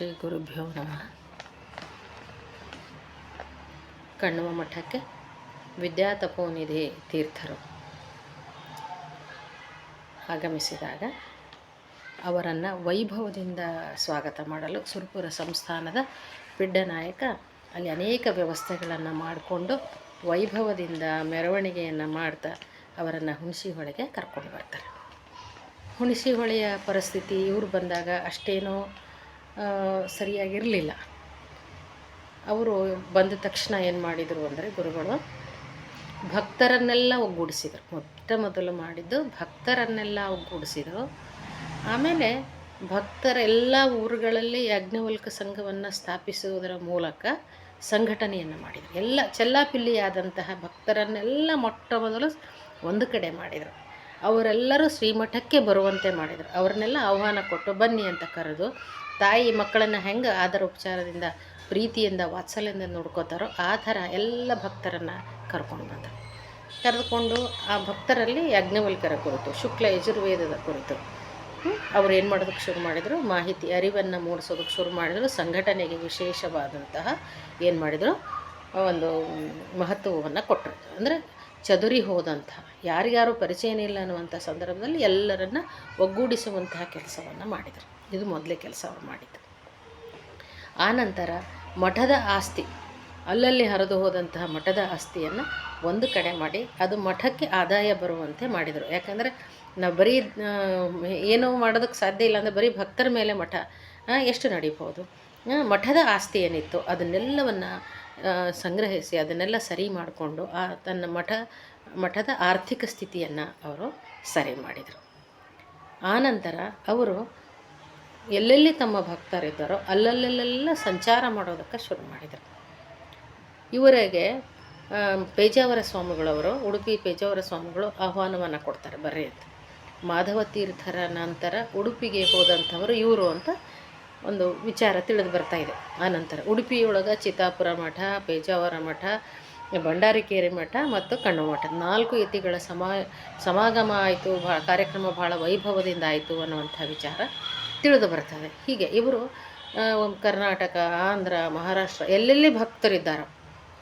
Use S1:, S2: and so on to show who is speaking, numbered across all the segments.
S1: ಶ್ರೀ ಗುರುಭ್ಯೋ ನಮಃ. ಕಣ್ಣುವ ಮಠಕ್ಕೆ ವಿದ್ಯಾತಪೋನಿಧಿ ತೀರ್ಥರು ಆಗಮಿಸಿದಾಗ ಅವರನ್ನು ವೈಭವದಿಂದ ಸ್ವಾಗತ ಮಾಡಲು ಸುರಪುರ ಸಂಸ್ಥಾನದ ಪಿಡ್ಡನಾಯಕ ಅಲ್ಲಿ ಅನೇಕ ವ್ಯವಸ್ಥೆಗಳನ್ನು ಮಾಡಿಕೊಂಡು ವೈಭವದಿಂದ ಮೆರವಣಿಗೆಯನ್ನು ಮಾಡ್ತಾ ಅವರನ್ನು ಹುಣಸಿ ಹೊಳೆಗೆ ಕರ್ಕೊಂಡು ಬರ್ತಾರೆ. ಹುಣಸಿ ಹೊಳೆಯ ಪರಿಸ್ಥಿತಿ ಇವರು ಬಂದಾಗ ಅಷ್ಟೇನೂ ಸರಿಯಾಗಿರಲಿಲ್ಲ. ಅವರು ಬಂದ ತಕ್ಷಣ ಏನು ಮಾಡಿದರು ಅಂದರೆ ಗುರುಗಳು, ಭಕ್ತರನ್ನೆಲ್ಲ ಒಗ್ಗೂಡಿಸಿದರು. ಮೊಟ್ಟ ಮೊದಲು ಮಾಡಿದ್ದು ಭಕ್ತರನ್ನೆಲ್ಲ ಒಗ್ಗೂಡಿಸಿದರು. ಆಮೇಲೆ ಭಕ್ತರೆಲ್ಲ ಊರುಗಳಲ್ಲಿ ಯಾಜ್ಞವಲ್ಕ ಸಂಘವನ್ನು ಸ್ಥಾಪಿಸುವುದರ ಮೂಲಕ ಸಂಘಟನೆಯನ್ನು ಮಾಡಿದರು. ಎಲ್ಲ ಚೆಲ್ಲಾಪಿಲ್ಲಿಯಾದಂತಹ ಭಕ್ತರನ್ನೆಲ್ಲ ಮೊಟ್ಟ ಮೊದಲು ಒಂದು ಕಡೆ ಮಾಡಿದರು. ಅವರೆಲ್ಲರೂ ಶ್ರೀಮಠಕ್ಕೆ ಬರುವಂತೆ ಮಾಡಿದರು. ಅವ್ರನ್ನೆಲ್ಲ ಆಹ್ವಾನ ಕೊಟ್ಟು ಬನ್ನಿ ಅಂತ ಕರೆದು ತಾಯಿ ಮಕ್ಕಳನ್ನು ಹೆಂಗೆ ಆದರ ಉಪಚಾರದಿಂದ ಪ್ರೀತಿಯಿಂದ, ವಾತ್ಸಲ್ಯದಿಂದ ನೋಡ್ಕೋತಾರೋ ಆ ಥರ ಎಲ್ಲ ಭಕ್ತರನ್ನು ಕರ್ಕೊಂಡು ಬಂದರು. ಕರೆದುಕೊಂಡು ಆ ಭಕ್ತರಲ್ಲಿ ಯಾಜ್ಞವಲ್ಕರ ಕುರಿತು, ಶುಕ್ಲ ಯಜುರ್ವೇದದ ಕುರಿತು ಅವ್ರು ಏನು ಮಾಡೋದಕ್ಕೆ ಶುರು ಮಾಡಿದರು? ಮಾಹಿತಿ ಅರಿವನ್ನು ಮೂಡಿಸೋದಕ್ಕೆ ಶುರು ಮಾಡಿದರು. ಸಂಘಟನೆಗೆ ವಿಶೇಷವಾದಂತಹ ಏನು ಮಾಡಿದರು? ಒಂದು ಮಹತ್ವವನ್ನು ಕೊಟ್ಟರು ಅಂದರೆ ಚದುರಿ ಹೋದಂತಹ ಯಾರ್ಯಾರು ಪರಿಚಯನೇ ಇಲ್ಲ ಅನ್ನುವಂಥ ಸಂದರ್ಭದಲ್ಲಿ ಎಲ್ಲರನ್ನ ಒಗ್ಗೂಡಿಸುವಂತಹ ಕೆಲಸವನ್ನು ಮಾಡಿದರು. ಇದು ಮೊದಲೇ ಕೆಲಸ ಅವ್ರು ಮಾಡಿದ್ದು. ಆನಂತರ ಮಠದ ಆಸ್ತಿ, ಅಲ್ಲಲ್ಲಿ ಹರಿದು ಹೋದಂತಹ ಮಠದ ಆಸ್ತಿಯನ್ನು ಒಂದು ಕಡೆ ಮಾಡಿ ಅದು ಮಠಕ್ಕೆ ಆದಾಯ ಬರುವಂತೆ ಮಾಡಿದರು. ಯಾಕಂದರೆ ನಾವು ಬರೀ ಏನೋ ಮಾಡೋದಕ್ಕೆ ಸಾಧ್ಯ ಇಲ್ಲ ಅಂದರೆ ಬರೀ ಭಕ್ತರ ಮೇಲೆ ಮಠ ಎಷ್ಟು ನಡೀಬೋದು ಮಠದ ಆಸ್ತಿ ಏನಿತ್ತು ಅದನ್ನೆಲ್ಲವನ್ನು ಸಂಗ್ರಹಿಸಿ ಅದನ್ನೆಲ್ಲ ಸರಿ ಮಾಡಿಕೊಂಡು ಆ ತನ್ನ ಮಠ, ಮಠದ ಆರ್ಥಿಕ ಸ್ಥಿತಿಯನ್ನು ಅವರು ಸರಿ ಮಾಡಿದರು. ಆನಂತರ ಅವರು ಎಲ್ಲೆಲ್ಲಿ ತಮ್ಮ ಭಕ್ತರಿದ್ದಾರೋ ಅಲ್ಲಲ್ಲೆಲ್ಲ ಸಂಚಾರ ಮಾಡೋದಕ್ಕೆ ಶುರು ಮಾಡಿದರು. ಇವರಿಗೆ ಪೇಜಾವರ ಸ್ವಾಮಿಗಳವರು, ಉಡುಪಿ ಪೇಜಾವರ ಸ್ವಾಮಿಗಳು ಆಹ್ವಾನವನ್ನು ಕೊಡ್ತಾರೆ, ಬರ್ರಿ ಅಂತ. ಮಾಧವ ತೀರ್ಥರ ನಂತರ ಉಡುಪಿಗೆ ಹೋದಂಥವರು ಇವರು ಅಂತ ಒಂದು ವಿಚಾರ ತಿಳಿದು ಬರ್ತಾ ಇದೆ. ಆನಂತರ ಉಡುಪಿಯೊಳಗೆ ಚಿತ್ತಾಪುರ ಮಠ, ಪೇಜಾವರ ಮಠ, ಭಂಡಾರಿಕೇರಿ ಮಠ ಮತ್ತು ಕಣ್ಣು ಮಠ. ನಾಲ್ಕು ಯತಿಗಳ ಸಮಾ, ಸಮಾಗಮ ಆಯಿತು ಭಾ ಕಾರ್ಯಕ್ರಮ ಭಾಳ ವೈಭವದಿಂದ ಆಯಿತು ಅನ್ನುವಂಥ ವಿಚಾರ ತಿಳಿದು ಬರ್ತದೆ ಹೀಗೆ ಇವರು ಕರ್ನಾಟಕ, ಆಂಧ್ರ, ಮಹಾರಾಷ್ಟ್ರ, ಎಲ್ಲೆಲ್ಲಿ ಭಕ್ತರಿದ್ದಾರೋ,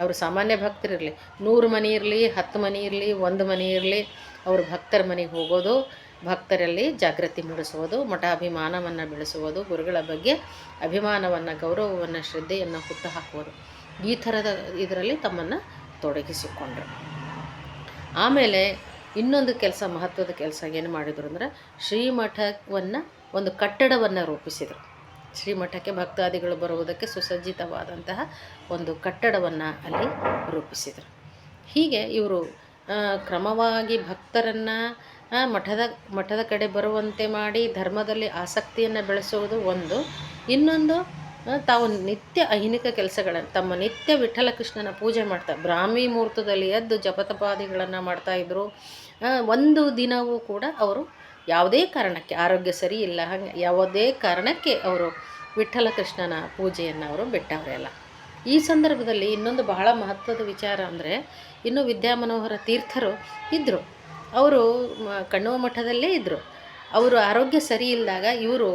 S1: ಅವರು ಸಾಮಾನ್ಯ ಭಕ್ತರಿರಲಿ ನೂರು ಮನೆ ಇರಲಿ, ಹತ್ತು ಮನೆ ಇರಲಿ, ಒಂದು ಮನೆ ಇರಲಿ, ಅವರು ಭಕ್ತರ ಮನೆಗೆ ಹೋಗೋದು, ಭಕ್ತರಲ್ಲಿ ಜಾಗೃತಿ ಮೂಡಿಸುವುದು, ಮಠಾಭಿಮಾನವನ್ನು ಬೆಳೆಸುವುದು, ಗುರುಗಳ ಬಗ್ಗೆ ಅಭಿಮಾನವನ್ನು, ಗೌರವವನ್ನು, ಶ್ರದ್ಧೆಯನ್ನು ಹುಟ್ಟು ಹಾಕುವುದು ಈ ಥರದ ಇದರಲ್ಲಿ ತಮ್ಮನ್ನು ತೊಡಗಿಸಿಕೊಂಡರು. ಆಮೇಲೆ ಇನ್ನೊಂದು ಕೆಲಸ, ಮಹತ್ವದ ಕೆಲಸ ಏನು ಮಾಡಿದರು ಅಂದರೆ ಶ್ರೀಮಠವನ್ನು ಒಂದು ಕಟ್ಟಡವನ್ನು ರೂಪಿಸಿದರು. ಶ್ರೀಮಠಕ್ಕೆ ಭಕ್ತಾದಿಗಳು ಬರುವುದಕ್ಕೆ ಸುಸಜ್ಜಿತವಾದಂತಹ ಒಂದು ಕಟ್ಟಡವನ್ನು ಅಲ್ಲಿ ರೂಪಿಸಿದರು. ಹೀಗೆ ಇವರು ಕ್ರಮವಾಗಿ ಭಕ್ತರನ್ನು ಮಠದ ಮಠದ ಕಡೆ ಬರುವಂತೆ ಮಾಡಿ ಧರ್ಮದಲ್ಲಿ ಆಸಕ್ತಿಯನ್ನು ಬೆಳೆಸುವುದು ಒಂದು. ಇನ್ನೊಂದು ತಾವು ನಿತ್ಯ ಅಹಿನಿಕ ಕೆಲಸಗಳನ್ನು, ತಮ್ಮ ನಿತ್ಯ ವಿಠಲ ಕೃಷ್ಣನ ಪೂಜೆ ಮಾಡ್ತಾ, ಬ್ರಾಹ್ಮಿ ಮುಹೂರ್ತದಲ್ಲಿ ಎದ್ದು ಜಪತಪಾದಿಗಳನ್ನು ಮಾಡ್ತಾಯಿದ್ರು ಒಂದು ದಿನವೂ ಕೂಡ ಅವರು ಯಾವುದೇ ಕಾರಣಕ್ಕೆ, ಆರೋಗ್ಯ ಸರಿ ಇಲ್ಲ, ಹಂಗೆ ಯಾವುದೇ ಕಾರಣಕ್ಕೆ ಅವರು ವಿಠಲ ಕೃಷ್ಣನ ಪೂಜೆಯನ್ನು ಅವರು ಬಿಟ್ಟವರೆಲ್ಲ ಈ ಸಂದರ್ಭದಲ್ಲಿ ಇನ್ನೊಂದು ಬಹಳ ಮಹತ್ವದ ವಿಚಾರ ಅಂದರೆ, ಇನ್ನು ವಿದ್ಯಾಮನೋಹರ ತೀರ್ಥರು ಇದ್ದರು ಅವರು ಕಣ್ಣುವ ಮಠದಲ್ಲೇ ಇದ್ದರು ಅವರು ಆರೋಗ್ಯ ಸರಿ ಇಲ್ಲದಾಗ ಇವರು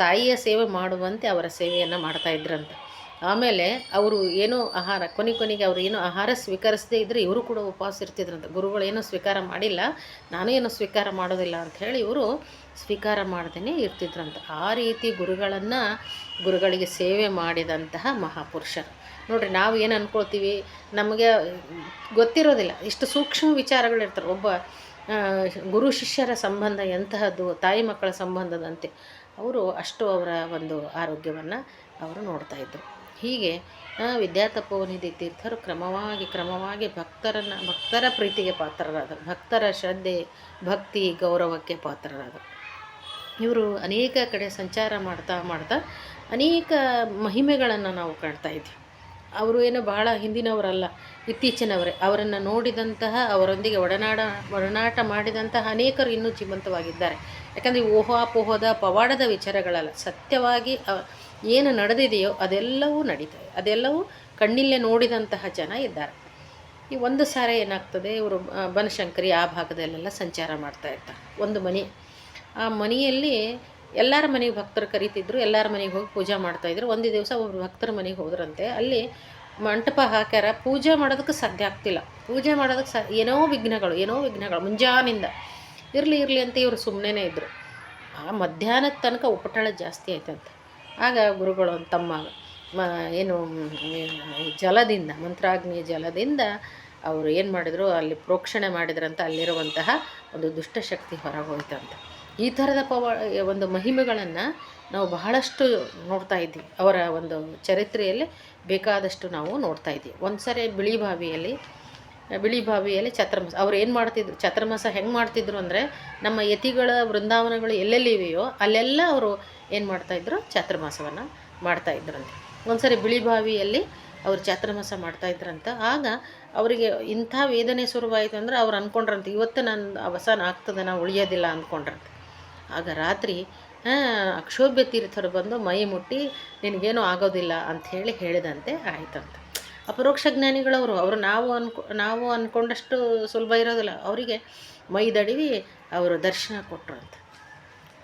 S1: ತಾಯಿಯ ಸೇವೆ ಮಾಡುವಂತೆ ಅವರ ಸೇವೆಯನ್ನು ಮಾಡ್ತಾ ಇದ್ರಂತೆ. ಆಮೇಲೆ ಅವರು ಏನೋ ಆಹಾರ, ಕೊನೆ ಕೊನೆಗೆ ಅವರು ಏನೋ ಆಹಾರ ಸ್ವೀಕರಿಸದೇ ಇದ್ದರೆ ಇವರು ಕೂಡ ಉಪವಾಸ ಇರ್ತಿದ್ರಂತೆ. ಗುರುಗಳು ಏನೂ ಸ್ವೀಕಾರ ಮಾಡಿಲ್ಲ, ನಾನು ಏನೋ ಸ್ವೀಕಾರ ಮಾಡೋದಿಲ್ಲ ಅಂತ ಹೇಳಿ ಇವರು ಸ್ವೀಕಾರ ಮಾಡ್ದೇ ಇರ್ತಿದ್ರಂತ. ಆ ರೀತಿ ಗುರುಗಳನ್ನು, ಗುರುಗಳಿಗೆ ಸೇವೆ ಮಾಡಿದಂತಹ ಮಹಾಪುರುಷರು. ನೋಡಿರಿ, ನಾವು ಏನು ಅಂದ್ಕೊಳ್ತೀವಿ ನಮಗೆ ಗೊತ್ತಿರೋದಿಲ್ಲ, ಇಷ್ಟು ಸೂಕ್ಷ್ಮ ವಿಚಾರಗಳಿರ್ತಾರೆ ಒಬ್ಬ ಗುರು ಶಿಷ್ಯರ ಸಂಬಂಧ ಎಂತಹದ್ದು, ತಾಯಿ ಮಕ್ಕಳ ಸಂಬಂಧದಂತೆ, ಅವರು ಅಷ್ಟು ಅವರ ಒಂದು ಆರೋಗ್ಯವನ್ನು ಅವರು ನೋಡ್ತಾ ಇದ್ದರು ಹೀಗೆ ವಿದ್ಯಾತಪೋನಿಧಿ ತೀರ್ಥರು ಕ್ರಮವಾಗಿ ಕ್ರಮವಾಗಿ ಭಕ್ತರನ್ನು, ಭಕ್ತರ ಪ್ರೀತಿಗೆ ಪಾತ್ರರಾದರು. ಭಕ್ತರ ಶ್ರದ್ಧೆ, ಭಕ್ತಿ, ಗೌರವಕ್ಕೆ ಪಾತ್ರರಾದರು. ಇವರು ಅನೇಕ ಕಡೆ ಸಂಚಾರ ಮಾಡ್ತಾ ಮಾಡ್ತಾ ಅನೇಕ ಮಹಿಮೆಗಳನ್ನು ನಾವು ಕಾಣ್ತಾ ಇದ್ದೀವಿ ಅವರು ಏನು ಬಹಳ ಹಿಂದಿನವರಲ್ಲ, ಇತ್ತೀಚಿನವರೇ. ಅವರನ್ನು ನೋಡಿದಂತಹ, ಅವರೊಂದಿಗೆ ಒಡನಾಡ, ಒಡನಾಟ ಮಾಡಿದಂತಹ ಅನೇಕರು ಇನ್ನೂ ಜೀವಂತವಾಗಿದ್ದಾರೆ ಯಾಕಂದರೆ ಓಹಾಪೋಹದ ಪವಾಡದ ವಿಚಾರಗಳಲ್ಲ. ಸತ್ಯವಾಗಿ ಏನು ನಡೆದಿದೆಯೋ ಅದೆಲ್ಲವೂ ನಡೀತದೆ. ಅದೆಲ್ಲವೂ ಕಣ್ಣಿಲ್ಲೇ ನೋಡಿದಂತಹ ಜನ ಇದ್ದಾರೆ. ಈ ಒಂದು ಸಾರಿ ಏನಾಗ್ತದೆ, ಇವರು ಬನಶಂಕರಿ ಆ ಭಾಗದಲ್ಲೆಲ್ಲ ಸಂಚಾರ ಮಾಡ್ತಾ ಇರ್ತಾರೆ. ಒಂದು ಮನೆ. ಆ ಮನೆಯಲ್ಲಿ ಎಲ್ಲರ ಮನೆಗೆ ಭಕ್ತರು ಕರಿತಿದ್ರು, ಎಲ್ಲರ ಮನೆಗೆ ಹೋಗಿ ಪೂಜೆ ಮಾಡ್ತಾಯಿದ್ರು ಒಂದು ದಿವಸ ಒಬ್ಬರು ಭಕ್ತರ ಮನೆಗೆ ಹೋದ್ರಂತೆ. ಅಲ್ಲಿ ಮಂಟಪ ಹಾಕ್ಯಾರ. ಪೂಜೆ ಮಾಡೋದಕ್ಕೆ ಸಾಧ್ಯ ಆಗ್ತಿಲ್ಲ. ಪೂಜೆ ಮಾಡೋದಕ್ಕೆ ಸಾ, ಏನೋ ವಿಘ್ನಗಳು ಏನೋ ವಿಘ್ನಗಳು, ಮುಂಜಾನಿಂದ. ಇರಲಿ ಇರಲಿ ಅಂತ ಇವರು ಸುಮ್ಮನೆ ಇದ್ದರು ಆ ಮಧ್ಯಾಹ್ನದ ತನಕ ಉಪಟಳ ಜಾಸ್ತಿ ಆಯ್ತಂತೆ. ಆಗ ಗುರುಗಳು ತಮ್ಮ ಏನು ಜಲದಿಂದ ಮಂತ್ರಾಗ್ನಿ ಜಲದಿಂದ ಅವರು ಏನು ಮಾಡಿದರು? ಅಲ್ಲಿ ಪ್ರೋಕ್ಷಣೆ ಮಾಡಿದ್ರಂತ ಅಲ್ಲಿರುವಂತಹ ಒಂದು ದುಷ್ಟಶಕ್ತಿ ಹೊರಗೋಯ್ತಂತ. ಈ ಥರದ ಪವ, ಒಂದು ಮಹಿಮೆಗಳನ್ನು ನಾವು ಬಹಳಷ್ಟು ನೋಡ್ತಾ ಇದ್ದೀವಿ ಅವರ ಒಂದು ಚರಿತ್ರೆಯಲ್ಲಿ ಬೇಕಾದಷ್ಟು ನಾವು ನೋಡ್ತಾ ಇದ್ದೀವಿ ಒಂದು ಸರಿ ಬಿಳಿ ಬಾವಿಯಲ್ಲಿ ಬಿಳಿ ಬಾವಿಯಲ್ಲಿ ಛತ್ರಮಸ, ಅವ್ರು ಏನು ಮಾಡ್ತಿದ್ರು, ಛತ್ರಮಾಸ ಹೆಂಗೆ ಮಾಡ್ತಿದ್ರು ಅಂದರೆ ನಮ್ಮ ಯತಿಗಳ ವೃಂದಾವನಗಳು ಎಲ್ಲೆಲ್ಲಿ ಇವೆಯೋ ಅಲ್ಲೆಲ್ಲ ಅವರು ಏನು ಮಾಡ್ತಾಯಿದ್ರು ಚಾತುರ್ಮಾಸವನ್ನು ಮಾಡ್ತಾಯಿದ್ರಂತೆ ಒಂದು ಸರಿ ಬಿಳಿ ಬಾವಿಯಲ್ಲಿ ಅವ್ರು ಚಾತುರ್ಮಾಸ ಮಾಡ್ತಾಯಿದ್ರಂತ ಆಗ ಅವರಿಗೆ ಇಂಥ ವೇದನೆ ಶುರುವಾಯಿತು ಅಂದರೆ ಅವ್ರು ಅಂದ್ಕೊಂಡ್ರಂತೆ ಇವತ್ತು ನಾನು ಅವಸಾನ ಆಗ್ತದೆ ನಾವು ಉಳಿಯೋದಿಲ್ಲ ಅಂದ್ಕೊಂಡ್ರಂತೆ ಆಗ ರಾತ್ರಿ ಅಕ್ಷೋಭ್ಯ ತೀರ್ಥರು ಬಂದು ಮೈ ಮುಟ್ಟಿ ನಿನಗೇನು ಆಗೋದಿಲ್ಲ ಅಂಥೇಳಿ ಹೇಳಿದಂತೆ ಆಯ್ತಂತೆ. ಅಪರೋಕ್ಷ ಜ್ಞಾನಿಗಳವರು. ಅವರು ನಾವು ಅನ್ಕೊ, ನಾವು ಅಂದ್ಕೊಂಡಷ್ಟು ಸುಲಭ ಇರೋದಿಲ್ಲ. ಅವರಿಗೆ ಮೈದಡಿವಿ ಅವರು ದರ್ಶನ ಕೊಟ್ಟರು ಅಂತ.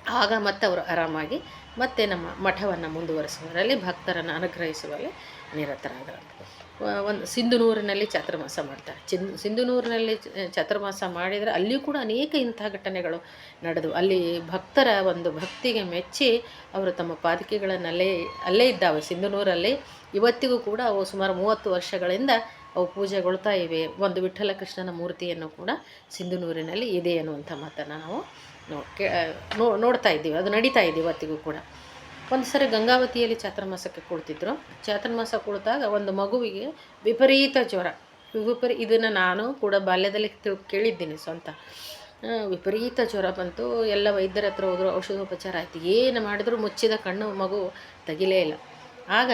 S1: ಆಗ ಮತ್ತೆ ಅವರು ಆರಾಮಾಗಿ ಮತ್ತೆ ನಮ್ಮ ಮಠವನ್ನು ಮುಂದುವರಿಸುವರಲ್ಲಿ ಭಕ್ತರನ್ನು ಅನುಗ್ರಹಿಸುವಲ್ಲಿ ನಿರತರಾದರಂತೆ ಒಂದು ಸಿಂಧುನೂರಿನಲ್ಲಿ ಚಾತುರ್ಮಾಸ ಮಾಡ್ತಾರೆ. ಚಿನ್ ಸಿಂಧುನೂರಿನಲ್ಲಿ ಚಾತುರ್ಮಾಸ ಮಾಡಿದರೆ ಅಲ್ಲಿಯೂ ಕೂಡ ಅನೇಕ ಇಂಥ ಘಟನೆಗಳು ನಡೆದವು ಅಲ್ಲಿ ಭಕ್ತರ ಒಂದು ಭಕ್ತಿಗೆ ಮೆಚ್ಚಿ ಅವರು ತಮ್ಮ ಪಾದಕಿಗಳನ್ನು ಅಲ್ಲೇ ಅಲ್ಲೇ ಇದ್ದಾವೆ ಸಿಂಧುನೂರಲ್ಲಿ ಇವತ್ತಿಗೂ ಕೂಡ ಅವು ಸುಮಾರು ಮೂವತ್ತು ವರ್ಷಗಳಿಂದ ಅವು ಪೂಜೆಗೊಳ್ತಾ ಇವೆ. ಒಂದು ವಿಠಲ ಕೃಷ್ಣನ ಮೂರ್ತಿಯನ್ನು ಕೂಡ ಸಿಂಧುನೂರಿನಲ್ಲಿ ಇದೆ ಅನ್ನುವಂಥ ಮಾತನ್ನು ನಾವು ನೋ ನೋಡ್ತಾ ಇದ್ದೀವಿ. ಅದು ನಡೀತಾ ಇದೆ ಇವತ್ತಿಗೂ ಕೂಡ. ಒಂದು ಸರಿ ಗಂಗಾವತಿಯಲ್ಲಿ ಚಾತುರ್ಮಾಸಕ್ಕೆ ಕುಳಿತಿದ್ರು ಚಾತುರ್ಮಾಸ ಕುಳಿತಾಗ ಒಂದು ಮಗುವಿಗೆ ವಿಪರೀತ ಜ್ವರ. ವಿಪರೀ ಇದನ್ನು ನಾನು ಕೂಡ ಬಾಲ್ಯದಲ್ಲಿ ಕೇಳಿದ್ದೀನಿ ಸ್ವಂತ. ವಿಪರೀತ ಜ್ವರ ಬಂತು. ಎಲ್ಲ ವೈದ್ಯರ ಹತ್ರ ಹೋದ್ರು, ಔಷಧೋಪಚಾರ ಆಯಿತು. ಏನು ಮಾಡಿದ್ರು ಮುಚ್ಚಿದ ಕಣ್ಣು ಮಗು ತೆಗಿಲೇ ಇಲ್ಲ. ಆಗ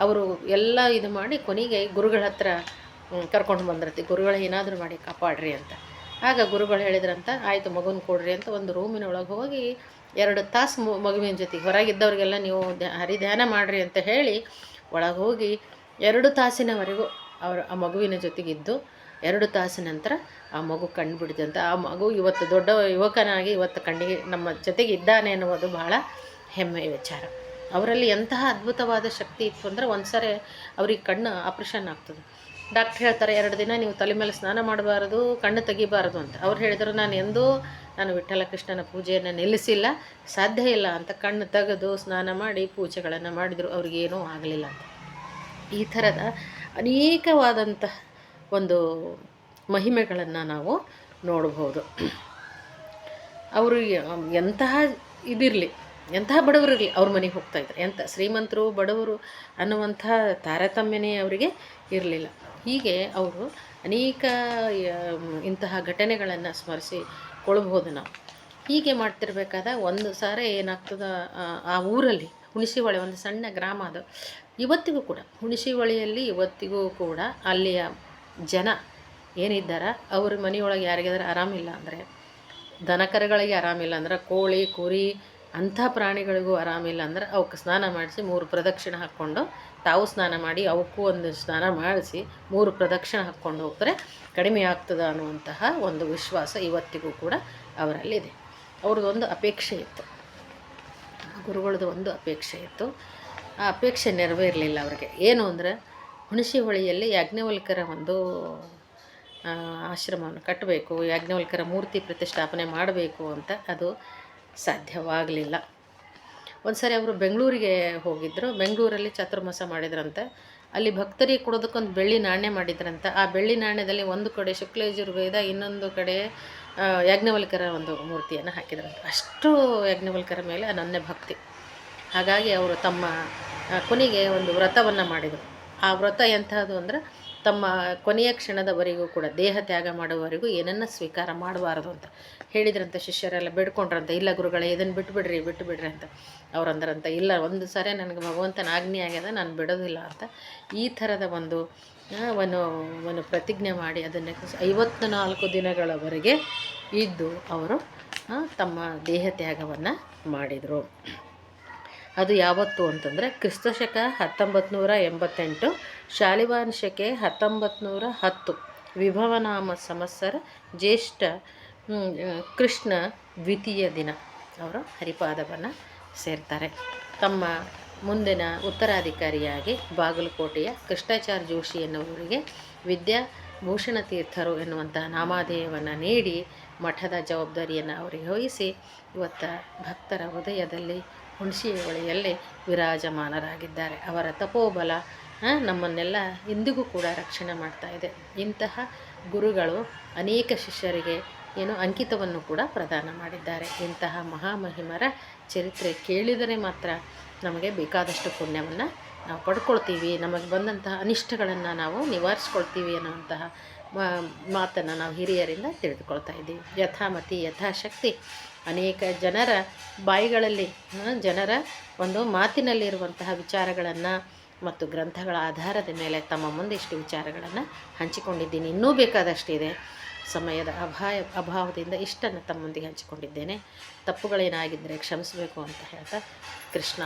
S1: ಅವರು ಎಲ್ಲ ಇದು ಮಾಡಿ ಕೊನೆಗೆ ಗುರುಗಳ ಹತ್ರ ಕರ್ಕೊಂಡು ಬಂದಿರ್ತಿ ಗುರುಗಳು ಏನಾದರೂ ಮಾಡಿ ಕಾಪಾಡ್ರಿ ಅಂತ. ಆಗ ಗುರುಗಳು ಹೇಳಿದ್ರಂತ, ಆಯಿತು ಮಗುನ ಕೊಡ್ರಿ ಅಂತ ಒಂದು ರೂಮಿನ ಒಳಗೆ ಹೋಗಿ ಎರಡು ತಾಸು ಮಗುವಿನ ಜೊತೆಗೆ ಹೊರಗಿದ್ದವ್ರಿಗೆಲ್ಲ ನೀವು ಹರಿ ಹರಿಧ್ಯಾನ ಮಾಡಿರಿ ಅಂತ ಹೇಳಿ ಒಳಗೆ ಹೋಗಿ ಎರಡು ತಾಸಿನವರೆಗೂ ಅವರು, ಆ ಮಗುವಿನ ಜೊತೆಗಿದ್ದು ಎರಡು ತಾಸಿನ ನಂತರ ಆ ಮಗು ಅಂತ. ಆ ಮಗು ಇವತ್ತು ದೊಡ್ಡ ಯುವಕನಾಗಿ ಇವತ್ತು ಕಣ್ಣಿಗೆ ನಮ್ಮ ಜೊತೆಗೆ ಇದ್ದಾನೆ ಅನ್ನುವುದು ಬಹಳ ಹೆಮ್ಮೆಯ ವಿಚಾರ. ಅವರಲ್ಲಿ ಎಂತಹ ಅದ್ಭುತವಾದ ಶಕ್ತಿ ಇತ್ತು ಅಂದರೆ ಒಂದು ಸಾರಿ ಅವ್ರಿಗೆ ಕಣ್ಣು ಆಪ್ರೇಷನ್ ಆಗ್ತದೆ. ಡಾಕ್ಟ್ರ್ ಹೇಳ್ತಾರೆ, ಎರಡು ದಿನ ನೀವು ತಲೆ ಮೇಲೆ ಸ್ನಾನ ಮಾಡಬಾರದು, ಕಣ್ಣು ತೆಗಿಬಾರದು ಅಂತ. ಅವ್ರು ಹೇಳಿದರು, ನಾನು ಎಂದೂ, ನಾನು ವಿಠ್ಠಲ ಕೃಷ್ಣನ ಪೂಜೆಯನ್ನು ನಿಲ್ಲಿಸಿಲ್ಲ, ಸಾಧ್ಯ ಇಲ್ಲ ಅಂತ. ಕಣ್ಣು ತೆಗೆದು ಸ್ನಾನ ಮಾಡಿ ಪೂಜೆಗಳನ್ನು ಮಾಡಿದರು ಅವ್ರಿಗೇನೂ ಆಗಲಿಲ್ಲ ಅಂತ. ಈ ಥರದ ಅನೇಕವಾದಂತಹ ಒಂದು ಮಹಿಮೆಗಳನ್ನು ನಾವು ನೋಡ್ಬೋದು. ಅವರು ಎಂತಹ ಇದಿರಲಿ ಎಂತಹ ಇರಲಿ, ಅವ್ರ ಮನೆಗೆ ಹೋಗ್ತಾಯಿದ್ರು ಎಂಥ ಶ್ರೀಮಂತರು, ಬಡವರು ಅನ್ನುವಂಥ ತಾರತಮ್ಯನೇ ಅವರಿಗೆ ಇರಲಿಲ್ಲ. ಹೀಗೆ ಅವರು ಅನೇಕ ಇಂತಹ ಘಟನೆಗಳನ್ನು ಸ್ಮರಿಸಿಕೊಳ್ಬೋದು ನಾವು. ಹೀಗೆ ಮಾಡ್ತಿರ್ಬೇಕಾದ ಒಂದು ಸಾರಿ ಏನಾಗ್ತದೆ, ಆ- ಆ ಊರಲ್ಲಿ ಹುಣಸಿಹೊಳೆ ಒಂದು ಸಣ್ಣ ಗ್ರಾಮ ಅದು. ಇವತ್ತಿಗೂ ಕೂಡ ಹುಣಸಿಹೊಳೆಯಲ್ಲಿ ಇವತ್ತಿಗೂ ಕೂಡ ಅಲ್ಲಿಯ ಜನ ಏನಿದ್ದಾರ, ಅವ್ರ ಮನೆಯೊಳಗೆ ಯಾರಿಗಾದ್ರೂ ಆರಾಮಿಲ್ಲ ಅಂದರೆ, ದನಕರುಗಳಿಗೆ ಆರಾಮಿಲ್ಲ ಅಂದ್ರೆ, ಕೋಳಿ, ಕುರಿ ಅಂಥ ಪ್ರಾಣಿಗಳಿಗೂ ಆರಾಮಿಲ್ಲ ಅಂದ್ರೆ ಅವಕ್ಕೆ ಸ್ನಾನ ಮಾಡಿಸಿ ಮೂರು ಪ್ರದಕ್ಷಿಣೆ ಹಾಕ್ಕೊಂಡು ತಾವು ಸ್ನಾನ ಮಾಡಿ ಅವಕ್ಕೂ ಒಂದು ಸ್ನಾನ ಮಾಡಿಸಿ ಮೂರು ಪ್ರದಕ್ಷಿಣೆ ಹಾಕ್ಕೊಂಡು ಹೋಗ್ತಾರೆ. ಕಡಿಮೆ ಆಗ್ತದೆ ಅನ್ನುವಂತಹ ಒಂದು ವಿಶ್ವಾಸ ಇವತ್ತಿಗೂ ಕೂಡ ಅವರಲ್ಲಿದೆ. ಅವ್ರದ್ದು ಒಂದು ಅಪೇಕ್ಷೆ ಇತ್ತು. ಗುರುಗಳದ್ದು ಒಂದು ಅಪೇಕ್ಷೆ ಇತ್ತು. ಆ ಅಪೇಕ್ಷೆ ನೆರವೇರಲಿಲ್ಲ ಅವರಿಗೆ. ಏನು ಅಂದರೆ ಹುಣಸಿ ಹೊಳೆಯಲ್ಲಿ ಯಾಜ್ಞವಲ್ಕರ ಒಂದು ಆಶ್ರಮವನ್ನು ಕಟ್ಟಬೇಕು, ಯಾಜ್ಞವಲ್ಕರ ಮೂರ್ತಿ ಪ್ರತಿಷ್ಠಾಪನೆ ಮಾಡಬೇಕು ಅಂತ ಅದು ಸಾಧ್ಯವಾಗಲಿಲ್ಲ. ಒಂದು ಸರಿ ಅವರು ಬೆಂಗಳೂರಿಗೆ ಹೋಗಿದ್ದರು ಬೆಂಗಳೂರಲ್ಲಿ ಚಾತುರ್ಮಾಸ ಮಾಡಿದ್ರಂತೆ. ಅಲ್ಲಿ ಭಕ್ತರಿಗೆ ಕೊಡೋದಕ್ಕೊಂದು ಬೆಳ್ಳಿ ನಾಣ್ಯ ಮಾಡಿದ್ರಂತೆ. ಆ ಬೆಳ್ಳಿ ನಾಣ್ಯದಲ್ಲಿ ಒಂದು ಕಡೆ ಶುಕ್ಲಯಜುರ್ವೇದ, ಇನ್ನೊಂದು ಕಡೆ ಯಜ್ಞವಲ್ಕರ ಒಂದು ಮೂರ್ತಿಯನ್ನು ಹಾಕಿದ್ರಂತೆ. ಅಷ್ಟು ಯಾಜ್ಞವಲ್ಕರ ಮೇಲೆ ಅನನ್ಯ ಭಕ್ತಿ. ಹಾಗಾಗಿ ಅವರು ತಮ್ಮ ಕೊನೆಗೆ ಒಂದು ವ್ರತವನ್ನು ಮಾಡಿದರು. ಆ ವ್ರತ ಎಂಥದ್ದು ಅಂದರೆ, ತಮ್ಮ ಕೊನೆಯ ಕ್ಷಣದವರೆಗೂ ಕೂಡ ದೇಹ ತ್ಯಾಗ ಮಾಡುವವರೆಗೂ ಏನನ್ನು ಸ್ವೀಕಾರ ಮಾಡಬಾರದು ಅಂತ. ಹೇಳಿದ್ರಂತೆ ಶಿಷ್ಯರೆಲ್ಲ ಬಿಡ್ಕೊಂಡ್ರಂತ, ಇಲ್ಲ ಗುರುಗಳೇ ಇದನ್ನು ಬಿಟ್ಬಿಡ್ರಿ ಬಿಟ್ಟುಬಿಡ್ರಿ ಅಂತ. ಅವ್ರು ಅಂದ್ರಂತೆ, ಇಲ್ಲ, ಒಂದು ಸಾರಿ ನನಗೆ ಭಗವಂತನ ಆಜ್ಞೆ ಆಗ್ಯದ, ನಾನು ಬಿಡೋದಿಲ್ಲ ಅಂತ. ಈ ಥರದ ಒಂದು ಒಂದು ಒಂದು ಪ್ರತಿಜ್ಞೆ ಮಾಡಿ ಅದನ್ನು ಐವತ್ತು ನಾಲ್ಕು ದಿನಗಳವರೆಗೆ ಇದ್ದು ಅವರು ತಮ್ಮ ದೇಹ ತ್ಯಾಗವನ್ನು ಮಾಡಿದರು. ಅದು ಯಾವತ್ತು ಅಂತಂದರೆ ಕ್ರಿಸ್ತಶಕ ಹತ್ತೊಂಬತ್ತು ನೂರ ಎಂಬತ್ತೆಂಟು, ಶಾಲಿವಾನ್ ಶಕೆ ಹತ್ತೊಂಬತ್ತು ನೂರ ಹತ್ತು, ವಿಭವನಾಮ ಸಂವತ್ಸರ ಜ್ಯೇಷ್ಠ ಕೃಷ್ಣ ದ್ವಿತೀಯ ದಿನ. ಅವರು ಹರಿಪಾದವನ್ನು ಸೇರ್ತಾರೆ. ತಮ್ಮ ಮುಂದಿನ ಉತ್ತರಾಧಿಕಾರಿಯಾಗಿ ಬಾಗಲಕೋಟೆಯ ಕೃಷ್ಣಾಚಾರ್ಯ ಜೋಶಿ ಎನ್ನುವರಿಗೆ ವಿದ್ಯಾ ಭೂಷಣ ತೀರ್ಥರು ಎನ್ನುವಂಥ ನಾಮಧೇಯವನ್ನು ನೀಡಿ ಮಠದ ಜವಾಬ್ದಾರಿಯನ್ನು ಅವರಿಗೆ ವಹಿಸಿ ಇವತ್ತ ಭಕ್ತರ ಹೃದಯದಲ್ಲಿ, ಹುಣಸಿಯ ಹೊಳೆಯಲ್ಲಿ ವಿರಾಜಮಾನರಾಗಿದ್ದಾರೆ. ಅವರ ತಪೋಬಲ ನಮ್ಮನ್ನೆಲ್ಲ ಇಂದಿಗೂ ಕೂಡ ರಕ್ಷಣೆ ಮಾಡ್ತಾ ಇದೆ. ಇಂತಹ ಗುರುಗಳು ಅನೇಕ ಶಿಷ್ಯರಿಗೆ ಏನು ಅಂಕಿತವನ್ನು ಕೂಡ ಪ್ರದಾನ ಮಾಡಿದ್ದಾರೆ. ಇಂತಹ ಮಹಾಮಹಿಮರ ಚರಿತ್ರೆ ಕೇಳಿದರೆ ಮಾತ್ರ ನಮಗೆ ಬೇಕಾದಷ್ಟು ಪುಣ್ಯವನ್ನು ನಾವು ಪಡ್ಕೊಳ್ತೀವಿ. ನಮಗೆ ಬಂದಂತಹ ಅನಿಷ್ಟಗಳನ್ನು ನಾವು ನಿವಾರಿಸ್ಕೊಳ್ತೀವಿ ಅನ್ನುವಂತಹ ಮಾತನ್ನು ನಾವು ಹಿರಿಯರಿಂದ ತಿಳಿದುಕೊಳ್ತಾ ಇದ್ದೀವಿ. ಯಥಾಮತಿ, ಯಥಾಶಕ್ತಿ. ಅನೇಕ ಜನರ ಬಾಯಿಗಳಲ್ಲಿ ಜನರ ಒಂದು ಮಾತಿನಲ್ಲಿರುವಂತಹ ವಿಚಾರಗಳನ್ನು ಮತ್ತು ಗ್ರಂಥಗಳ ಆಧಾರದ ಮೇಲೆ ತಮ್ಮ ಮುಂದೆ ಇಷ್ಟು ವಿಚಾರಗಳನ್ನು ಹಂಚಿಕೊಂಡಿದ್ದೀನಿ. ಇನ್ನೂ ಬೇಕಾದಷ್ಟಿದೆ. ಸಮಯದ ಅಭಾಯ ಅಭಾವದಿಂದ ಇಷ್ಟನ್ನು ತಮ್ಮೊಂದಿಗೆ ಹಂಚಿಕೊಂಡಿದ್ದೇನೆ ತಪ್ಪುಗಳೇನಾಗಿದ್ದರೆ ಕ್ಷಮಿಸಬೇಕು ಅಂತ ಹೇಳ್ತಾ ಕೃಷ್ಣ.